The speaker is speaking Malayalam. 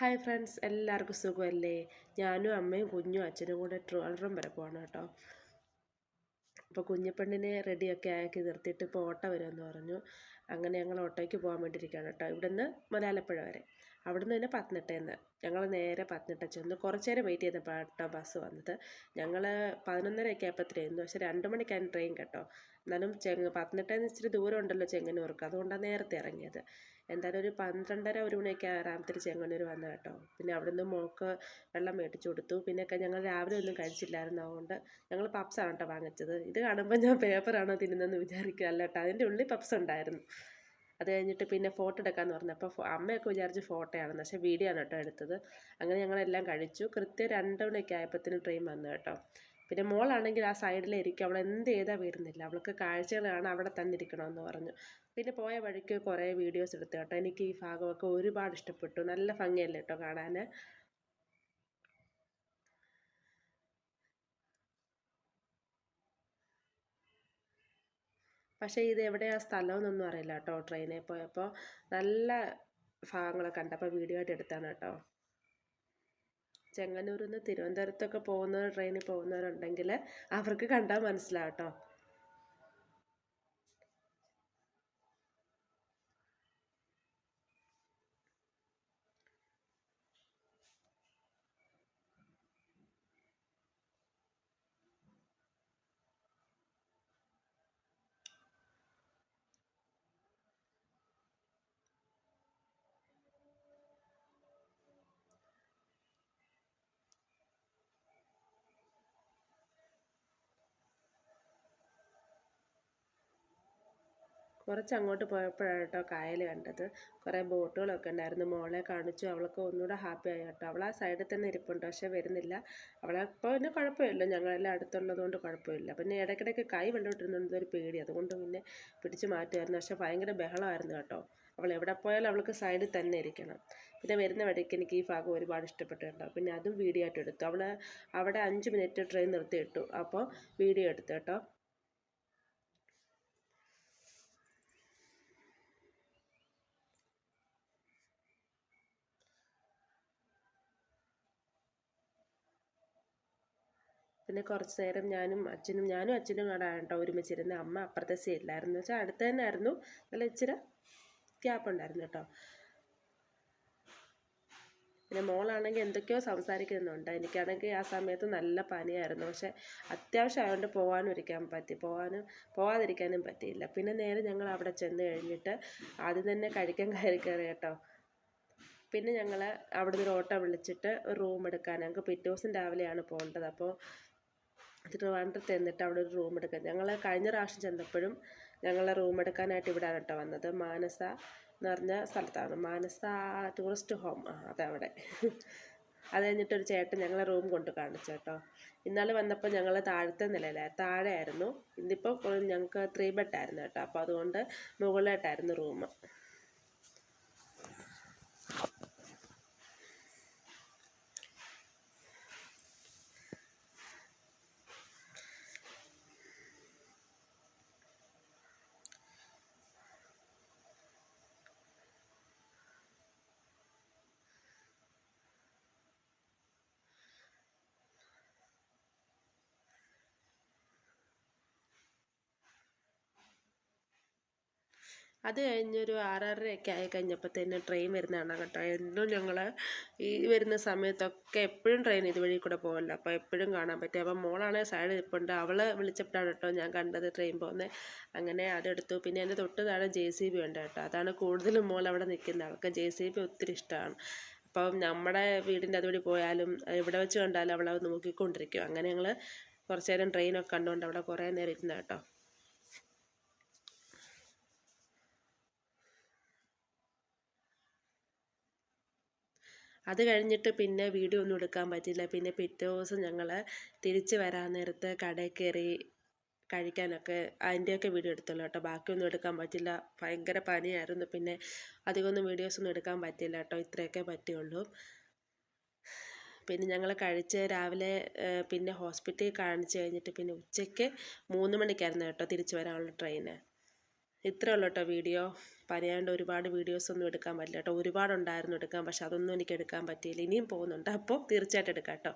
ഹായ് ഫ്രണ്ട്സ് എല്ലാവർക്കും സുഖമല്ലേ? ഞാനും അമ്മയും കുഞ്ഞും അച്ഛനും കൂടെ ട്രിവാൻഡ്രം വരെ പോകണം കേട്ടോ. അപ്പോൾ കുഞ്ഞിപ്പെണ്ണിനെ റെഡിയൊക്കെ ആക്കി നിർത്തിയിട്ട് ഇപ്പോൾ ഓട്ടോ വരുമെന്ന് പറഞ്ഞു. അങ്ങനെ ഞങ്ങൾ ഓട്ടോയ്ക്ക് പോകാൻ വേണ്ടിയിരിക്കുകയാണ് കേട്ടോ. ഇവിടുന്ന് മലയാളപ്പുഴ വരെ. അവിടുന്ന് തന്നെ പത്തനംതിട്ടയിൽ ഞങ്ങൾ നേരെ പത്തനംതിട്ട ചെന്ന് കുറച്ച് നേരം വെയിറ്റ് ചെയ്തപ്പോൾ കേട്ടോ ബസ് വന്നത്. ഞങ്ങൾ പതിനൊന്നരയൊക്കെ ആയപ്പോഴത്തേയിരുന്നു പക്ഷേ രണ്ട് മണിക്കാണ് ട്രെയിൻ കേട്ടോ. എന്നാലും ചെങ്ങ പത്തനംതിട്ടയിൽ നിന്ന് ഇച്ചിരി ദൂരം ഉണ്ടല്ലോ ചെങ്ങന്നൂർക്ക്. അതുകൊണ്ടാണ് നേരത്തെ ഇറങ്ങിയത്. എന്തായാലും ഒരു പന്ത്രണ്ടര ഒരു മണിയൊക്കെ ആറാമത്തിൽ ചെങ്ങന്നൂർ വന്നു കേട്ടോ. പിന്നെ അവിടുന്ന് മോൾക്ക് വെള്ളം മേടിച്ചു കൊടുത്തു. പിന്നെയൊക്കെ ഞങ്ങൾ രാവിലെ ഒന്നും കഴിച്ചില്ലായിരുന്നു. അതുകൊണ്ട് ഞങ്ങൾ പപ്സാണ് കേട്ടോ വാങ്ങിച്ചത്. ഇത് കാണുമ്പോൾ ഞാൻ പേപ്പറാണോ തിന്നുന്നതെന്ന് വിചാരിക്കുക അല്ല കേട്ടോ. അതിന്റെ ഉള്ളിൽ പപ്സ് ഉണ്ടായിരുന്നു. അത് കഴിഞ്ഞിട്ട് പിന്നെ ഫോട്ടോ എടുക്കാമെന്ന് പറഞ്ഞു അപ്പോൾ അമ്മയൊക്കെ വിചാരിച്ച് ഫോട്ടോയാണെന്ന് പക്ഷേ വീഡിയോ ആണ് കേട്ടോ എടുത്തത്. അങ്ങനെ ഞങ്ങളെല്ലാം കഴിച്ചു. കൃത്യം രണ്ട് മണിയൊക്കെ ആയപ്പോഴത്തേനും ട്രെയിൻ വന്നു കേട്ടോ. പിന്നെ മോളാണെങ്കിൽ ആ സൈഡിലിരിക്കും അവൾ എന്ത് ചെയ്താൽ വരുന്നില്ല. അവൾക്ക് കാഴ്ചകളാണ് അവിടെ തന്നെ ഇരിക്കണമെന്ന് പറഞ്ഞു. പിന്നെ പോയ വഴിക്ക് കുറേ വീഡിയോസ് എടുത്തു കേട്ടോ. എനിക്ക് ഈ ഭാഗമൊക്കെ ഒരുപാട് ഇഷ്ടപ്പെട്ടു. നല്ല ഭംഗിയല്ലേ കേട്ടോ കാണാൻ പക്ഷേ ഇത് എവിടെയാണ് സ്ഥലമെന്നൊന്നും അറിയില്ല കേട്ടോ ട്രെയിനിൽ പോയപ്പോൾ. നല്ല ഭാഗങ്ങളൊക്കെ കണ്ടപ്പോൾ വീഡിയോ ആയിട്ട് എടുത്താണ് കേട്ടോ ചെങ്ങന്നൂരിൽ നിന്ന് തിരുവനന്തപുരത്തൊക്കെ പോകുന്ന ട്രെയിനിൽ പോകുന്നവരുണ്ടെങ്കിൽ അവർക്ക് കണ്ടാൽ മനസ്സിലാവും കുറച്ച് അങ്ങോട്ട് പോയപ്പോഴാണ് കേട്ടോ കായൽ കണ്ടത്. കുറേ ബോട്ടുകളൊക്കെ ഉണ്ടായിരുന്നു. മോളെ കാണിച്ചു. അവൾക്ക് ഒന്നുകൂടെ ഹാപ്പി ആയി കേട്ടോ. അവൾ ആ സൈഡിൽ തന്നെ ഇരിപ്പുണ്ട്. പക്ഷെ വരുന്നില്ല. അവളെ ഇപ്പോൾ പിന്നെ കുഴപ്പമില്ല. ഞങ്ങളെല്ലാം അടുത്തുള്ളത് കൊണ്ട് കുഴപ്പമില്ല. പിന്നെ ഇടയ്ക്കിടയ്ക്ക് കൈ വെള്ളമിട്ടിരുന്നത് ഒരു പേടി. അതുകൊണ്ട് പിന്നെ പിടിച്ച് മാറ്റുമായിരുന്നു. പക്ഷേ ഭയങ്കര ബഹളമായിരുന്നു കേട്ടോ. അവൾ എവിടെ പോയാലും അവൾക്ക് സൈഡിൽ തന്നെ ഇരിക്കണം. പിന്നെ വരുന്ന വഴിക്ക് എനിക്ക് ഈ ഭാഗം ഒരുപാട് ഇഷ്ടപ്പെട്ടു കേട്ടോ പിന്നെ അതും വീഡിയോ ആയിട്ട് എടുത്തു. അവൾ അവിടെ അഞ്ച് മിനിറ്റ് ട്രെയിൻ നിർത്തിയിട്ടു. അപ്പോൾ വീഡിയോ എടുത്തു കേട്ടോ. പിന്നെ കുറച്ച് നേരം ഞാനും അച്ഛനും ഞാനും അച്ഛനും കൂടെ കേട്ടോ ഒരുമിച്ചിരുന്ന് അമ്മ അപ്പുറത്തെ സീറ്റിലായിരുന്നു വെച്ചാൽ അടുത്ത് തന്നെ ആയിരുന്നു നല്ല ഇച്ചിരി ഗ്യാപ്പ് ഉണ്ടായിരുന്നു കേട്ടോ. പിന്നെ മോളാണെങ്കിൽ എന്തൊക്കെയോ സംസാരിക്കുന്നുണ്ട്. എനിക്കാണെങ്കിൽ ആ സമയത്ത് നല്ല പനിയായിരുന്നു. പക്ഷെ അത്യാവശ്യം ആയതുകൊണ്ട് പോകാനും ഇരിക്കാൻ പറ്റി. പോകാനും പോകാതിരിക്കാനും പറ്റിയില്ല. പിന്നെ നേരെ ഞങ്ങൾ അവിടെ ചെന്ന് കഴിഞ്ഞിട്ട് ആദ്യം തന്നെ കഴിക്കാൻ കയറി കയറി കേട്ടോ. പിന്നെ ഞങ്ങൾ അവിടെ നിന്ന് ഒരു ഓട്ടോ വിളിച്ചിട്ട് റൂം എടുക്കാൻ. ഞങ്ങൾക്ക് പിറ്റേ ദിവസം രാവിലെയാണ് പോകേണ്ടത്. അപ്പോൾ ട്രിവാൻഡ്രത്ത് എന്നിട്ട് അവിടെ ഒരു റൂം എടുക്കാൻ. ഞങ്ങൾ കഴിഞ്ഞ പ്രാവശ്യം ചെന്നപ്പോഴും ഞങ്ങൾ റൂം എടുക്കാനായിട്ട് ഇവിടെയാണ് കേട്ടോ വന്നത്. മാനസ എന്ന് പറഞ്ഞ സ്ഥലത്താണ്. മാനസ ടൂറിസ്റ്റ് ഹോം ആ അവിടെ. അത് കഴിഞ്ഞിട്ട് ഒരു ചേട്ടൻ ഞങ്ങളെ റൂം കൊണ്ട് കാണിച്ചു കേട്ടോ. ഇന്നാൾ വന്നപ്പോൾ ഞങ്ങൾ താഴത്തെ നിലയിലായിരുന്നു താഴെയായിരുന്നു. ഇന്നിപ്പോൾ ഞങ്ങൾക്ക് ത്രീ ബെഡായിരുന്നു കേട്ടോ. അപ്പോൾ അതുകൊണ്ട് മുകളിലായിട്ടായിരുന്നു റൂം അത് കഴിഞ്ഞൊരു ആറാറരയൊക്കെ ആയി കഴിഞ്ഞപ്പോഴത്തേന് ട്രെയിൻ വരുന്നതാണ് കേട്ടോ. എന്നും ഞങ്ങൾ ഈ വരുന്ന സമയത്തൊക്കെ എപ്പോഴും ട്രെയിൻ ഇതുവഴി കൂടെ പോകുമല്ലോ അപ്പോൾ എപ്പോഴും കാണാൻ പറ്റും. അപ്പം മോളാണെ സൈഡിൽ നിൽപ്പുണ്ട് അവളെ വിളിച്ചപ്പോഴാണ് കേട്ടോ ഞാൻ കണ്ടത് ട്രെയിൻ പോകുന്നത് അങ്ങനെ അതെടുത്തു. പിന്നെ എന്റെ തൊട്ട് താഴെ ജെ സി ബി ഉണ്ട് കേട്ടോ. അതാണ് കൂടുതലും മോൾ അവിടെ നിൽക്കുന്നത്. അവൾക്ക് ജെ സി ബി ഒത്തിരി ഇഷ്ടമാണ്. അപ്പം നമ്മുടെ വീടിന്റെ അതുവഴി പോയാലും എവിടെ വെച്ച് കണ്ടാലും അവളത് നോക്കിക്കൊണ്ടിരിക്കും. അങ്ങനെ ഞങ്ങൾ കുറച്ച് നേരം ട്രെയിനൊക്കെ കണ്ടുകൊണ്ട് അവിടെ കുറേ നേരം ഇരുന്ന കേട്ടോ. അത് കഴിഞ്ഞിട്ട് പിന്നെ വീഡിയോ ഒന്നും എടുക്കാൻ പറ്റില്ല. പിന്നെ പിറ്റേ ദിവസം ഞങ്ങൾ തിരിച്ച് വരാൻ നേരത്ത് കടയിൽ കയറി കഴിക്കാനൊക്കെ അതിന്റെയൊക്കെ വീഡിയോ എടുത്തുള്ളൂ കേട്ടോ. ബാക്കിയൊന്നും എടുക്കാൻ പറ്റില്ല. ഭയങ്കര പനിയായിരുന്നു. പിന്നെ അധികമൊന്നും വീഡിയോസൊന്നും എടുക്കാൻ പറ്റില്ല കേട്ടോ. ഇത്രയൊക്കെ പറ്റിയുള്ളൂ. പിന്നെ ഞങ്ങൾ കഴിച്ച് രാവിലെ പിന്നെ ഹോസ്പിറ്റലിൽ കാണിച്ച് കഴിഞ്ഞിട്ട് പിന്നെ ഉച്ചയ്ക്ക് മൂന്ന് മണിക്കായിരുന്നു കേട്ടോ തിരിച്ച് വരാനുള്ള ട്രെയിന്. ഇത്രേ ഉള്ളൂ കേട്ടോ വീഡിയോ. പറയാണ്ട് ഒരുപാട് വീഡിയോസ് ഒന്നും എടുക്കാൻ പറ്റില്ല കേട്ടോ. ഒരുപാടുണ്ടായിരുന്നു എടുക്കാൻ പക്ഷെ അതൊന്നും എനിക്ക് എടുക്കാൻ പറ്റിയില്ല. ഇനിയും പോകുന്നുണ്ട്. അപ്പോൾ തീർച്ചയായിട്ടും എടുക്കാം കേട്ടോ.